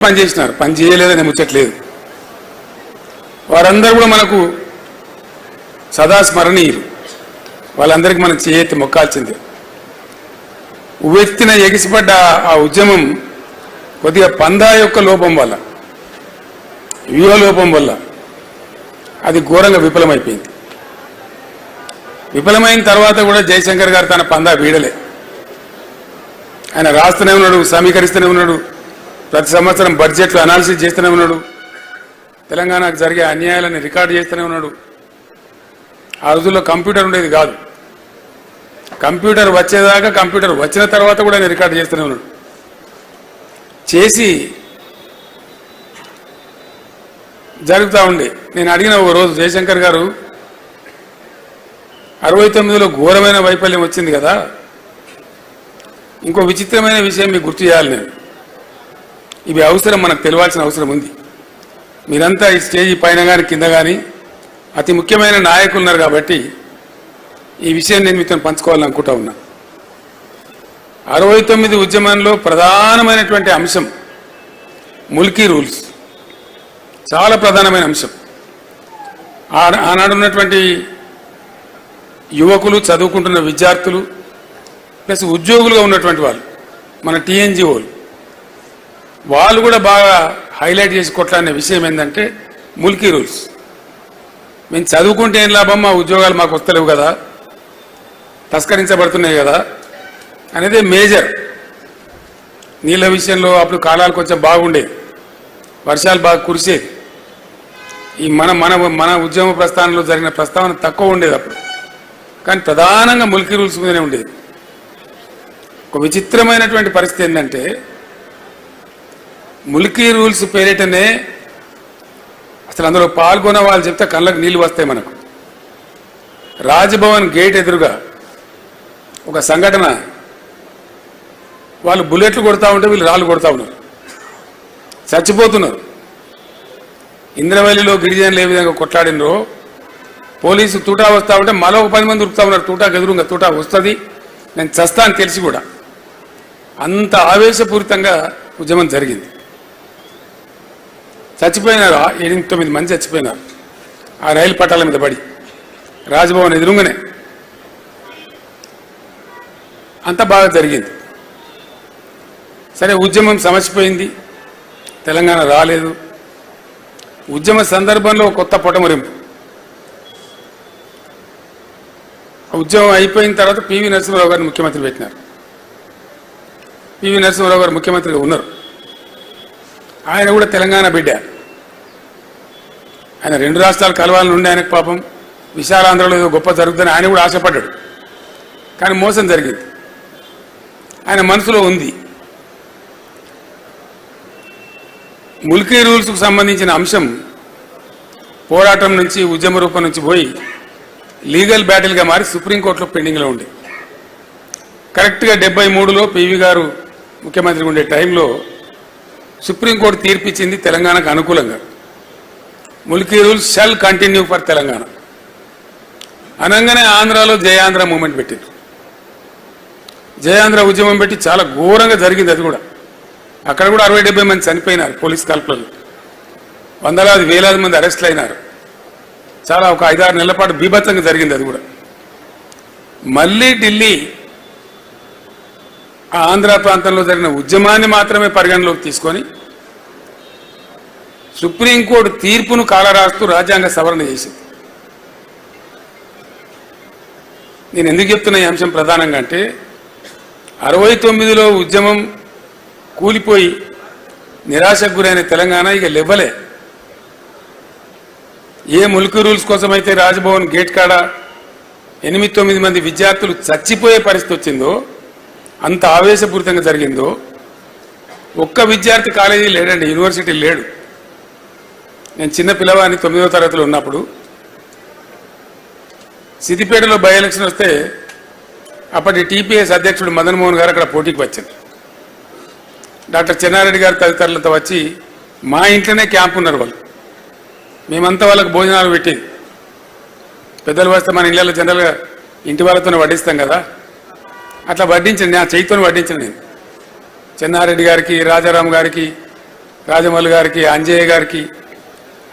పని చేసినారు పని చేయలేదని ముచ్చట్లేదు. వారందరూ కూడా మనకు సదా స్మరణీయులు. వాళ్ళందరికీ మనం చేయెత్తి మొక్కాల్సిందే. ఉవ్వెత్తిన ఎగిసిపడ్డ ఆ ఉద్యమం కొద్దిగా పందా యొక్క లోపం వల్ల వ్యూహ లోపం వల్ల అది ఘోరంగా విఫలమైపోయింది. విఫలమైన తర్వాత కూడా జయశంకర్ గారు తన పందా వీడలే. ఆయన రాస్తూనే ఉన్నాడు సమీకరిస్తూనే ఉన్నాడు ప్రతి సంవత్సరం బడ్జెట్లు అనాలిసిస్ చేస్తూనే ఉన్నాడు. తెలంగాణకు జరిగే అన్యాయాలని రికార్డు చేస్తూనే ఉన్నాడు. ఆ రోజుల్లో కంప్యూటర్ ఉండేది కాదు. కంప్యూటర్ వచ్చేదాకా కంప్యూటర్ వచ్చిన తర్వాత కూడా ఆయన రికార్డు చేస్తూనే ఉన్నాడు. చేసి జరుగుతూ ఉండే. నేను అడిగిన ఒక రోజు జయశంకర్ గారు అరవై తొమ్మిదిలో ఘోరమైన వైఫల్యం వచ్చింది కదా. ఇంకో విచిత్రమైన విషయం మీకు గుర్తు చేయాలి నేను. ఇవి అవసరం మనకు తెలియాల్సిన అవసరం ఉంది. మీరంతా ఈ స్టేజీ పైన కానీ కింద కానీ అతి ముఖ్యమైన నాయకులు ఉన్నారు కాబట్టి ఈ విషయం నేను మీతో పంచుకోవాలని అనుకుంటా ఉన్నా. అరవై తొమ్మిది ఉద్యమంలో ప్రధానమైనటువంటి అంశం ముల్కీ రూల్స్. చాలా ప్రధానమైన అంశం. ఆనాడు ఉన్నటువంటి యువకులు చదువుకుంటున్న విద్యార్థులు ప్లస్ ఉద్యోగులుగా ఉన్నటువంటి వాళ్ళు మన టీఎన్జిఓలు వాళ్ళు కూడా బాగా హైలైట్ చేసి కొట్లాడిన విషయం ఏంటంటే ముల్కీ రూల్స్. మేము చదువుకుంటే ఏం లాభం? మా ఉద్యోగాలు మాకు వస్తలేవు కదా. తస్కరించబడుతున్నాయి కదా. అనేది మేజర్. నీళ్ళ విషయంలో అప్పుడు కాలాలు కొంచెం బాగుండేది వర్షాలు బాగా కురిసేది ఈ మన మన మన ఉద్యమ ప్రస్థానంలో జరిగిన ప్రస్తావన తక్కువ ఉండేది అప్పుడు. కానీ ప్రధానంగా ముల్కీ రూల్స్ మీదనే ఉండేది. ఒక విచిత్రమైనటువంటి పరిస్థితి ఏంటంటే ములికీ రూల్స్ పేరిటనే అసలు అందులో పాల్గొన్న వాళ్ళు చెప్తే కళ్ళకు నీళ్ళు వస్తాయి మనకు. రాజ్భవన్ గేట్ ఎదురుగా ఒక సంఘటన. వాళ్ళు బుల్లెట్లు కొడతా ఉంటే వీళ్ళు రాళ్ళు కొడతా ఉన్నారు. చచ్చిపోతున్నారు. ఇంద్రవల్లిలో గిరిజనులు ఏ విధంగా కొట్లాడినరో పోలీసు తూటా వస్తా ఉంటే మరో ఒక పది మంది ఉరుకుతా ఉన్నారు. తూటా ఎదురుగా తూటా వస్తుంది. నేను చస్తా అని తెలిసి కూడా. అంత ఆవేశపూరితంగా ఉద్యమం జరిగింది. చచ్చిపోయినారు? ఎనిమిది తొమ్మిది మంది చచ్చిపోయినారు. ఆ రైలు పట్టాల మీద పడి. రాజభవన్ ఎదురుగానే. అంత బాగా జరిగింది. సరే ఉద్యమం సమసిపోయింది. తెలంగాణ రాలేదు. ఉద్యమ సందర్భంలో ఒక కొత్త పొటమరింపు. ఉద్యమం అయిపోయిన తర్వాత పివి నరసింహారావు గారిని ముఖ్యమంత్రి పెట్టినారు. పివి నరసింహారావు గారు ముఖ్యమంత్రిగా ఉన్నారు. ఆయన కూడా తెలంగాణ బిడ్డ. ఆయన రెండు రాష్ట్రాలు కలవాలని ఉండే ఆయనకు పాపం విశాలాంధ్రలో ఏదో గొప్ప జరుగుతుందని ఆయన కూడా ఆశపడ్డాడు. కానీ మోసం జరిగింది. ఆయన మనసులో ఉంది. ముల్కీ రూల్స్కు సంబంధించిన అంశం పోరాటం నుంచి ఉద్యమ రూపం నుంచి పోయి లీగల్ బ్యాటిల్గా మారి సుప్రీంకోర్టులో పెండింగ్లో ఉంది కరెక్ట్గా డెబ్బై మూడులో పివి గారు ముఖ్యమంత్రి ఉండే టైంలో సుప్రీంకోర్టు తీర్పిచ్చింది తెలంగాణకు అనుకూలంగా. Mulki rules shall continue for Telangana. అనగానే ఆంధ్రాలో జయాంధ్ర మూమెంట్ పెట్టారు. జయాంధ్ర ఉద్యమం పెట్టి చాలా ఘోరంగా జరిగింది అది కూడా. అక్కడ కూడా అరవై డెబ్బై మంది చనిపోయినారు పోలీస్ కాల్పులలో వందలాది వేలాది మంది అరెస్ట్లు అయినారు. చాలా ఒక ఐదారు నెలల పాటు బీభత్సంగా జరిగింది అది కూడా. మళ్ళీ ఢిల్లీ ఆంధ్ర ప్రాంతంలో జరిగిన ఉద్యమాన్ని మాత్రమే పరిగణలోకి తీసుకొని సుప్రీంకోర్టు తీర్పును కాలరాస్తూ రాజ్యాంగ సవరణ చేసింది. నేను ఎందుకు చెప్తున్న ఈ అంశం ప్రధానంగా అంటే అరవై తొమ్మిదిలో ఉద్యమం కూలిపోయి నిరాశకు గురైన తెలంగాణ ఇక లెవ్వలే ఏ ముల్క్ రూల్స్ కోసమైతే రాజ్భవన్ గేట్ కాడ ఎనిమిది తొమ్మిది మంది విద్యార్థులు చచ్చిపోయే పరిస్థితి వచ్చిందో అంత ఆవేశపూరితంగా జరిగిందో ఒక్క విద్యార్థి కాలేజీ లేడండి యూనివర్సిటీ లేడు. నేను చిన్న పిల్లవాడిని తొమ్మిదవ తరగతిలో ఉన్నప్పుడు సిద్దిపేటలో బై ఎలక్షన్ వస్తే అప్పటి టీపీఎస్ అధ్యక్షుడు మదన్ మోహన్ గారు అక్కడ పోటీకి వచ్చారు. డాక్టర్ చెన్నారెడ్డి గారు తదితరులతో వచ్చి మా ఇంట్లోనే క్యాంప్ ఉన్నారు వాళ్ళు. మేమంతా వాళ్ళకి భోజనాలు పెట్టేది. పెద్దలు వస్తే మన ఇళ్ళలో జనరల్గా ఇంటి వాళ్ళతోనే వడ్డిస్తాం కదా. అట్లా వడ్డించండి నా చేతితో వడ్డించండి నేను. చెన్నారెడ్డి గారికి రాజారాం గారికి రాజమౌళి గారికి అంజయ్య గారికి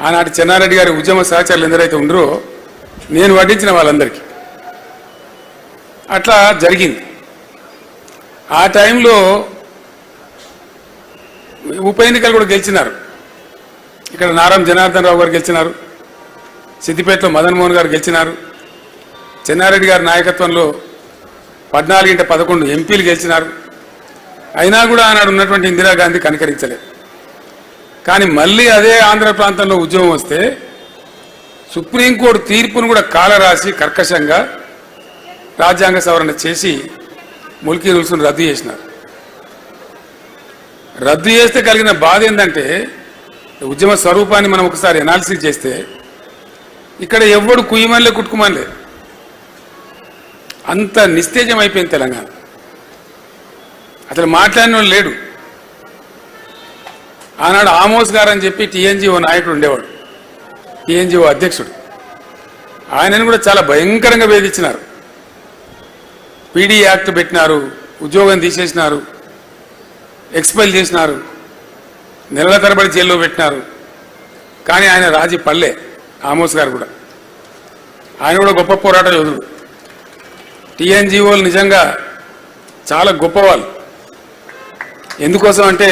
ఆనాటి చెన్నారెడ్డి గారి ఉద్యమ సహచరులు ఎందరైతే ఉండరో నేను వడ్డించిన వాళ్ళందరికీ. అట్లా జరిగింది. ఆ టైంలో ఉప ఎన్నికలు కూడా గెలిచినారు. ఇక్కడ నారం జనార్దన్ రావు గారు గెలిచినారు. సిద్దిపేటలో మదన్ మోహన్ గారు గెలిచినారు. చెన్నారెడ్డి గారి నాయకత్వంలో పద్నాలుగింట పదకొండు ఎంపీలు గెలిచినారు. అయినా కూడా ఆనాడు ఉన్నటువంటి ఇందిరాగాంధీ కనికరించలేదు కానీ మళ్ళీ అదే ఆంధ్ర ప్రాంతంలో ఉద్యమం వస్తే సుప్రీంకోర్టు తీర్పును కూడా కాలరాసి కర్కశంగా రాజ్యాంగ సవరణ చేసి ముల్కీ రూల్స్ను రద్దు చేసినారు. రద్దు చేస్తే కలిగిన బాధ ఏంటంటే ఉద్యమ స్వరూపాన్ని మనం ఒకసారి ఎనాలిసిస్ చేస్తే ఇక్కడ ఎవ్వడు కుయ్యమనిలే కుట్టుకుమనిలే. అంత నిస్తేజం అయిపోయింది తెలంగాణ. అసలు మాట్లాడిన లేడు. ఆనాడు ఆమోస్ గారు అని చెప్పి టీఎన్జిఓ నాయకుడు ఉండేవాడు. టీఎన్జిఓ అధ్యక్షుడు. ఆయనను కూడా చాలా భయంకరంగా వేధించినారు. పీడీ యాక్ట్ పెట్టినారు ఉద్యోగం తీసేసినారు ఎక్స్పెల్ చేసినారు నెలల తరబడి జైల్లో పెట్టినారు. కానీ ఆయన రాజీ పల్లె ఆమోస్ గారు కూడా. ఆయన కూడా గొప్ప పోరాట యోధుడు. టీఎన్జిఓలు నిజంగా చాలా గొప్పవాళ్ళు. ఎందుకోసం అంటే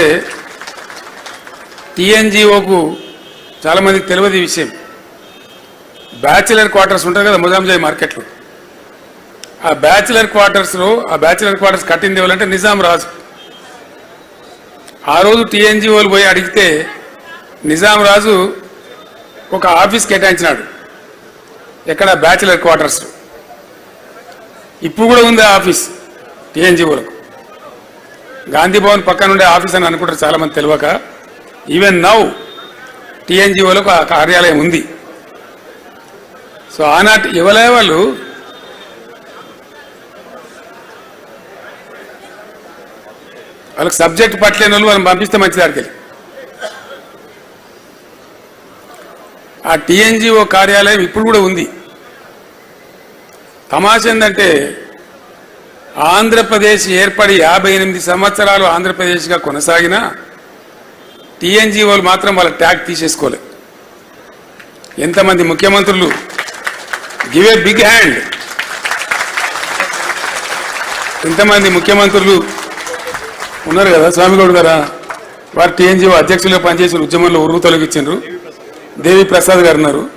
టీఎన్జిఓకు చాలామందికి తెలియదు ఈ విషయం. బ్యాచిలర్ క్వార్టర్స్ ఉంటారు కదా ముజాంజాయి మార్కెట్లో. ఆ బ్యాచిలర్ క్వార్టర్స్లో ఆ బ్యాచిలర్ క్వార్టర్స్ కట్టింది ఎవరంటే నిజాం రాజు. ఆ రోజు టీఎన్జిఓలు పోయి అడిగితే నిజాం రాజు ఒక ఆఫీస్ కేటాయించినాడు. ఎక్కడ? Bachelor quarters. ఇప్పుడు కూడా ఉంది ఆ ఆఫీస్ టీఎన్జిఓలకు. గాంధీ భవన్ పక్కన ఉండే ఆఫీస్ అని అనుకుంటారు చాలామంది తెలియక. ఈవెన్ నౌ టీఎన్జిఓలకు ఆ కార్యాలయం ఉంది. సో ఆనాటి ఇవ్వలే వాళ్ళు వాళ్ళకి సబ్జెక్ట్ పట్టలేని వాళ్ళు వాళ్ళని పంపిస్తే మంచిది ఆడికి ఆ టీఎన్జిఓ కార్యాలయం ఇప్పుడు కూడా ఉంది. తమాష ఏంటంటే ఆంధ్రప్రదేశ్ ఏర్పడి యాభై ఎనిమిది సంవత్సరాలు ఆంధ్రప్రదేశ్గా కొనసాగినా టీఎన్జిఓలు మాత్రం వాళ్ళ ట్యాగ్ తీసేసుకోలే. ఎంతమంది ముఖ్యమంత్రులు గివ్ ఏ బిగ్ హ్యాండ్. ఎంతమంది ముఖ్యమంత్రులు ఉన్నారు కదా స్వామిగౌడ్ గారా? వారు టీఎన్జిఓ అధ్యక్షులుగా పనిచేసిన ఉద్యమంలో ఉరుగు తొలగించారు దేవి ప్రసాద్ గారు ఉన్నారు.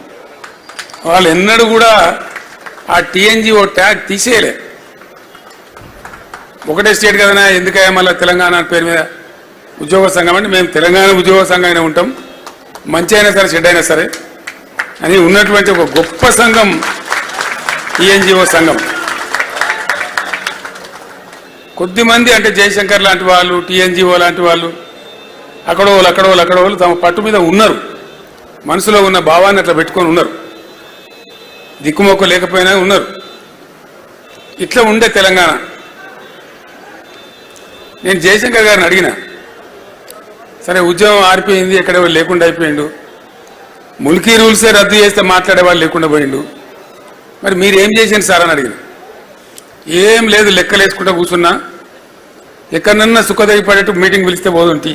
వాళ్ళు ఎన్నడూ కూడా ఆ టీఎన్జిఓ ట్యాగ్ తీసేయలే. ఒకటే స్టేట్ కదనా ఎందుకయ్యా మళ్ళీ తెలంగాణ పేరు మీద? ఉద్యోగ సంఘం అంటే మేము తెలంగాణ ఉద్యోగ సంఘం ఉంటాం. మంచి అయినా సరే చెడ్డ అయినా సరే. అని ఉన్నటువంటి ఒక గొప్ప సంఘం ఈఎన్జిఓ సంఘం. కొద్దిమంది అంటే జయశంకర్ లాంటి వాళ్ళు టీఎన్జిఓ లాంటి వాళ్ళు అక్కడ వాళ్ళు అక్కడ వాళ్ళు అక్కడ వాళ్ళు తమ పట్టు మీద ఉన్నారు. మనసులో ఉన్న భావాన్ని అట్లా పెట్టుకొని ఉన్నారు. దిక్కుమొక్క లేకపోయినా ఉన్నారు. ఇట్లా ఉండే తెలంగాణ. నేను జయశంకర్ గారిని అడిగిన సరే ఉద్యమం ఆరిపోయింది ఎక్కడ లేకుండా అయిపోయిండు. ముల్కీ రూల్సే రద్దు చేస్తే మాట్లాడేవాడు లేకుండా పోయిండు. మరి మీరు ఏం చేసింది సార్ అని అడిగిన. ఏం లేదు లెక్కలు వేసుకుంటూ కూర్చున్నా. ఎక్కడన్నా సుఖదగి పడేట్టు మీటింగ్ పిలిస్తే పోదుంటి.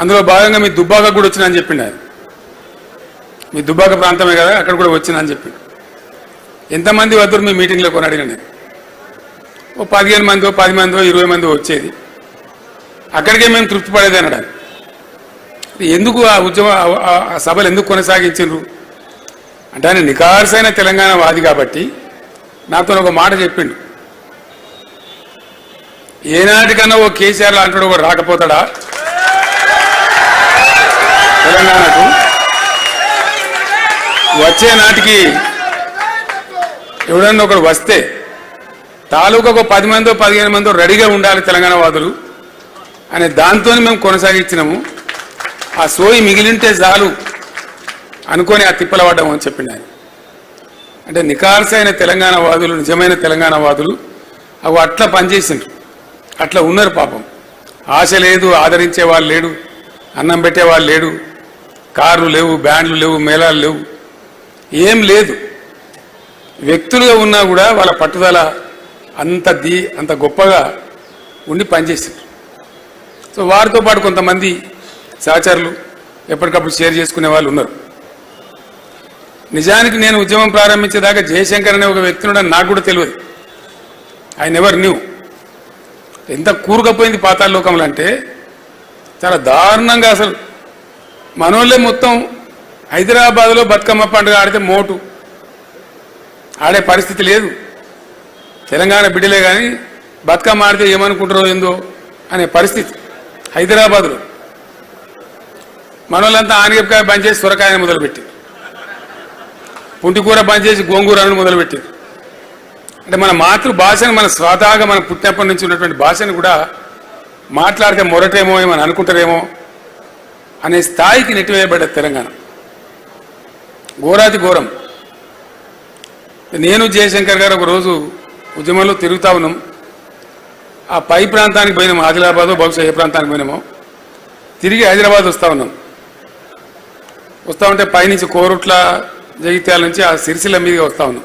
అందులో భాగంగా మీ దుబ్బాక కూడా వచ్చినా అని చెప్పిండు ఆయన. మీ దుబ్బాక ప్రాంతమే కదా అక్కడ కూడా వచ్చినా అని చెప్పిండు. ఎంతమంది వద్దరు మీ మీటింగ్లో కొని అడిగిన నేను. ఓ పదిహేను మందో పది మందో ఇరవై మందో వచ్చేది. అక్కడికే మేము తృప్తి పడేది అన్నాడు ఎందుకు ఆ ఉద్యమ ఆ- సభలు ఎందుకు కొనసాగించారు అంటే ఆయన నికార్సైన తెలంగాణ వాది కాబట్టి నాతో ఒక మాట చెప్పిండు. ఏనాటికన్నా ఓ కేసీఆర్ లాంటి ఒక రాకపోతాడా? తెలంగాణకు వచ్చే నాటికి ఎవడన్నా ఒకడు వస్తే తాలూకా ఒక పది మందో పదిహేను మందో రెడీగా ఉండాలి తెలంగాణ వాదులు. అనే దాంతో మేము కొనసాగించినాము. ఆ సోయి మిగిలింటే చాలు అనుకొని ఆ తిప్పల పడ్డాము అని చెప్పిండు ఆయన. అంటే నికార్సైన తెలంగాణ వాదులు నిజమైన తెలంగాణ వాదులు అవి అట్లా పనిచేసిండ్రు. అట్లా ఉన్నారు పాపం. ఆశ లేదు ఆదరించే వాళ్ళు లేడు అన్నం పెట్టేవాళ్ళు లేడు కార్లు లేవు బ్యాండ్లు లేవు మేళాలు లేవు ఏం లేదు. వ్యక్తులుగా ఉన్నా కూడా వాళ్ళ పట్టుదల అంత దీ అంత గొప్పగా ఉండి పనిచేసిండ్రు. సో వారితో పాటు కొంతమంది సహచరులు ఎప్పటికప్పుడు షేర్ చేసుకునే వాళ్ళు ఉన్నారు. నిజానికి నేను ఉద్యమం ప్రారంభించేదాకా జయశంకర్ అనే ఒక వ్యక్తిని నాకు కూడా తెలియదు. ఐ నెవర్ న్యూ ఎంత కూరుకపోయింది పాతాళలోకంలో అంటే చాలా దారుణంగా అసలు. మనోళ్ళే మొత్తం హైదరాబాద్లో బతుకమ్మ పండుగ ఆడితే మోటు. ఆడే పరిస్థితి లేదు. తెలంగాణ బిడ్డలే కానీ బతుకమ్మ ఆడితే ఏమనుకుంటారో ఏందో అనే పరిస్థితి. హైదరాబాద్లో. మనోళ్ళంతా ఆనగపకాయ బంద్ చేసి సొరకాయని మొదలుపెట్టి పుంటికూర బంద్ చేసి గోంగూరను మొదలుపెట్టారు అంటే మన మాతృభాషను మన స్వతహాగా మన పుట్టినప్పటి నుంచి ఉన్నటువంటి భాషను కూడా మాట్లాడితే మొరటేమో ఏమని అనుకుంటారేమో అనే స్థాయికి నెట్టివేయబడ్డది తెలంగాణ. ఘోరాతి ఘోరం. నేను జయశంకర్ గారు ఒక రోజు ఉద్యమంలో తిరుగుతా ఉన్నాం. ఆ పై ప్రాంతానికి పోయినాం ఆదిలాబాద్ బహుశా ఏ ప్రాంతానికి పోయినామో. తిరిగి హైదరాబాద్ వస్తూ ఉన్నాం. వస్తా ఉంటే పైనుంచి కోరుట్ల జగిత్యాల నుంచి ఆ సిరిసిల్ల మీదుగా వస్తూ ఉన్నాం.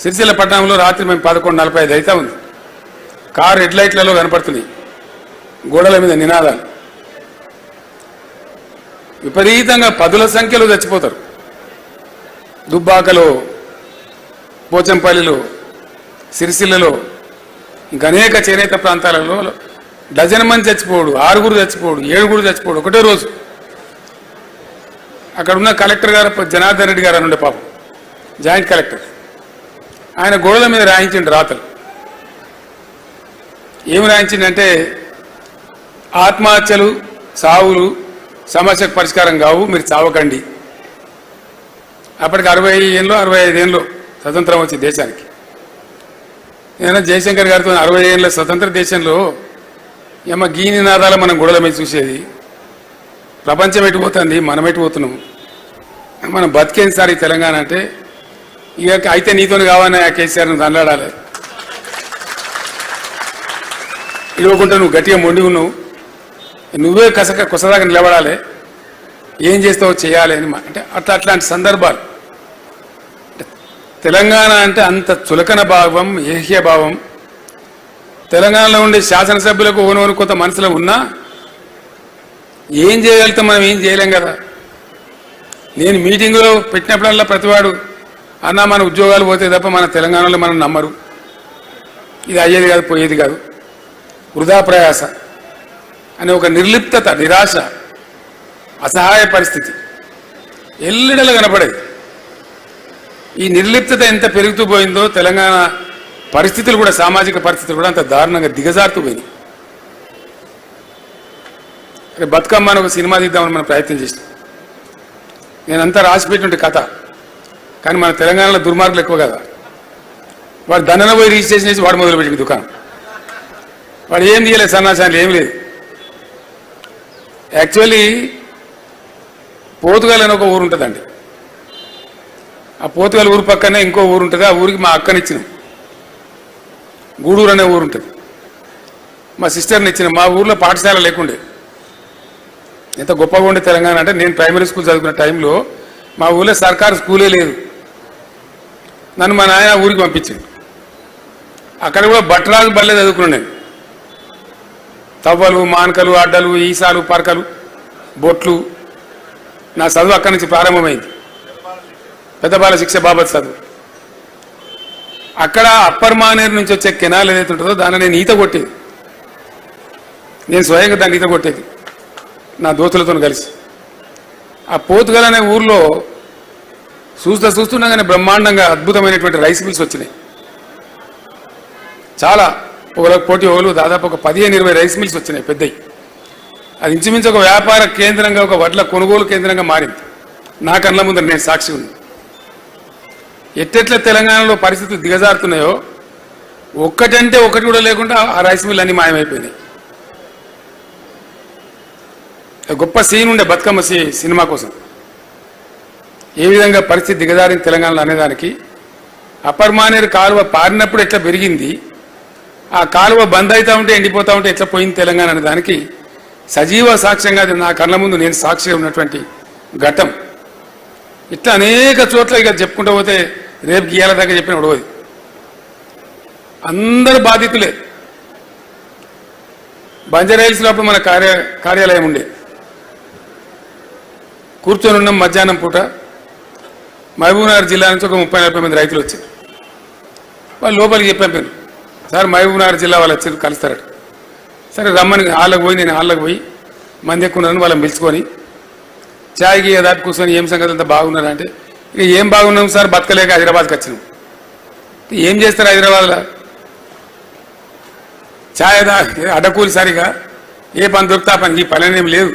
సిరిసిల్ల పట్టణంలో రాత్రి మేము పదకొండు నలభై ఐదు అవుతా ఉంది. కారు హెడ్ లైట్లలో కనపడుతున్నాయి. గోడల మీద నినాదాలు. విపరీతంగా పదుల సంఖ్యలో చచ్చిపోతారు. దుబ్బాకలో పోచంపల్లిలో సిరిసిల్లలో ఇంకా అనేక చేనేత ప్రాంతాలలో డజన్ మంది చచ్చిపోడు ఆరుగురు చచ్చిపోడు ఏడుగురు చచ్చిపోడు ఒకటే రోజు. అక్కడ ఉన్న కలెక్టర్ గారు జనార్దన్ రెడ్డి గారు అని ఉండే పాపం. Joint collector. ఆయన గోడల మీద రాయించిండు రాతలు. ఏమి రాయించిందంటే ఆత్మహత్యలు సావులు సమస్యకు పరిష్కారం కావు మీరు చావకండి. అప్పటికి అరవై ఏళ్ళు అరవై ఐదు స్వతంత్రం వచ్చింది దేశానికి. నేను జయశంకర్ గారితో అరవై ఏళ్ళ స్వతంత్ర దేశంలో ఏమ గీని నాదాలు మనం గొడవల మీద చూసేది? ప్రపంచం ఎటుపోతుంది మనం ఎటుపోతున్నాం మనం బతికేంది సార్ ఈ తెలంగాణ అంటే? ఇక అయితే నీతో కావాలని ఆ కేసీఆర్ నువ్వు దండాడాలి ఇవ్వకుండా నువ్వు గట్టిగా మొండి ఉన్నావు. నువ్వే కసక కొసదాకా నిలబడాలి. ఏం చేస్తావో చేయాలి అని అంటే అట్లా అట్లాంటి సందర్భాలు. తెలంగాణ అంటే అంత చులకన భావం ఏహ్య భావం. తెలంగాణలో ఉండే శాసనసభ్యులకు ఓనోను కొంత మనసులో ఉన్నా ఏం చేయగలుగుతాం మనం ఏం చేయలేం కదా. నేను మీటింగులో పెట్టినప్పుడల్లా ప్రతివాడు అన్నా మన ఉద్యోగాలు పోతే తప్ప మన తెలంగాణలో మనం నమ్మరు. ఇది అయ్యేది కాదు పోయేది కాదు. వృధా ప్రయాస అనే ఒక నిర్లిప్తత నిరాశ అసహాయ పరిస్థితి. ఎల్లిడలు కనపడేది. ఈ నిర్లిప్తత ఎంత పెరుగుతూ పోయిందో తెలంగాణ పరిస్థితులు కూడా సామాజిక పరిస్థితులు కూడా అంత దారుణంగా దిగజారుతూ పోయినాయి. బతుకమ్మ అని ఒక సినిమా తీద్దామని మనం ప్రయత్నం చేసినాం. నేనంతా రాసిపెట్టుంటే కథ. కానీ మన తెలంగాణలో దుర్మార్గులు ఎక్కువ కదా. వాడు దండన పోయి రిజిస్ట్రేషన్ చేసి వాడు మొదలుపెట్టింది దుకాణం. వాడు ఏం తీయలేదు సన్నాసాలు ఏం లేదు. యాక్చువల్లీ పోతుగాలని ఒక ఊరు ఉంటుందండి. ఆ పోతుగల ఊరు పక్కనే ఇంకో ఊరు ఉంటుంది. ఆ ఊరికి మా అక్కనిచ్చినాం గూడూరు అనే ఊరు ఉంటుంది. మా సిస్టర్ని ఇచ్చిన మా ఊర్లో పాఠశాల లేకుండే. ఎంత గొప్పగా ఉండే తెలంగాణ అంటే నేను ప్రైమరీ స్కూల్ చదువుకున్న టైంలో మా ఊర్లో సర్కారు స్కూలే లేదు. నన్ను మా నాయన ఊరికి పంపించింది అక్కడ కూడా బట్టరాజు బల్లే చదువుకున్నాను నేను. తవ్వలు మానకలు అడ్డలు ఈసాలు పరకలు బొట్లు. నా చదువు అక్కడి నుంచి ప్రారంభమైంది. పెద్దబాల శిక్ష బాబత్ చదువు అక్కడ అప్పర్ మానేరు నుంచి వచ్చే కెనాల్ ఏదైతే ఉంటుందో దాన్ని నేను ఈత కొట్టేది. నేను స్వయంగా దాన్ని ఈత కొట్టేది. నా దోతులతో కలిసి. ఆ పోతుగల్ అనే ఊర్లో చూస్తూ చూస్తుండగానే బ్రహ్మాండంగా అద్భుతమైనటువంటి రైస్ మిల్స్ వచ్చినాయి. చాలా ఒకరికి పోటీ ఒకరు దాదాపు ఒక పదిహేను ఇరవై రైస్ మిల్స్ వచ్చినాయి పెద్దవి అది ఇంచుమించు ఒక వ్యాపార కేంద్రంగా ఒక వడ్ల కొనుగోలు కేంద్రంగా మారింది. నా కళ్ళ ముందర నేను సాక్షి ఉంది ఎట్టెట్ల తెలంగాణలో పరిస్థితులు దిగజారుతున్నాయో ఒక్కటంటే ఒకటి కూడా లేకుండా ఆ రైస్ మిల్ అన్ని మాయమైపోయినాయి గొప్ప సీన్ ఉండే బతుకమ్మ సీ సినిమా కోసం. ఏ విధంగా పరిస్థితి దిగజారింది తెలంగాణలో అనేదానికి అపర్మానేరు కాలువ పారినప్పుడు ఎట్లా పెరిగింది? ఆ కాలువ బంద్ అవుతా ఉంటే ఎండిపోతా ఉంటే ఎట్లా పోయింది తెలంగాణ అనే దానికి. సజీవ సాక్ష్యంగా అది నా కళ్ళ ముందు నేను సాక్షిగా ఉన్నటువంటి ఘటం ఇట్లా అనేక చోట్ల ఇక చెప్పుకుంటూ పోతే రేపు గీయాల దాకా చెప్పిన ఉడవది అందరు బాధితులే. బంజారాయిల్స్లో అప్పుడు మన కార్య కార్యాలయం ఉండే. కూర్చొని ఉన్నాం మధ్యాహ్నం పూట మహబూబ్నగర్ జిల్లా నుంచి ఒక ముప్పై నలభై మంది రైతులు వచ్చారు. వాళ్ళు లోపలికి చెప్పాను నేను సార్ మహబూబ్నగర్ జిల్లా వాళ్ళు వచ్చారు కలుస్తారట. సరే రమ్మని వాళ్ళకి పోయి నేను హాళ్ళకి పోయి మంది ఎక్కువ ఉన్నాను వాళ్ళని పిలుచుకొని ఛాయ్కి దాటి కూర్చొని ఏం సంగతి అంతా బాగున్నారంటే ఇక ఏం బాగున్నాం సార్? బతకలేక హైదరాబాద్కి వచ్చినాం. ఏం చేస్తారు హైదరాబాద్లో? ఛాయ్ అడ్డకూలి సరిగా ఏ పని దొరుకుతా పని ఈ పని ఏం లేదు.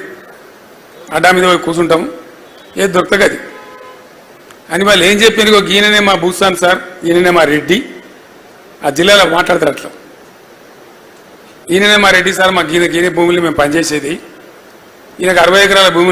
అడ్డా మీద పోయి కూర్చుంటాం. ఏది దొరకదు అని వాళ్ళు ఏం చెప్పారు ఇగో ఈయననే మా భూస్వామి సార్ ఈయననే మా రెడ్డి. ఆ జిల్లాలో మాట్లాడతారు అట్లా. ఈయననే మా రెడ్డి సార్ మా గీన గీనే భూములు మేము పనిచేసేది. ఈయనకు అరవై ఎకరాల భూమి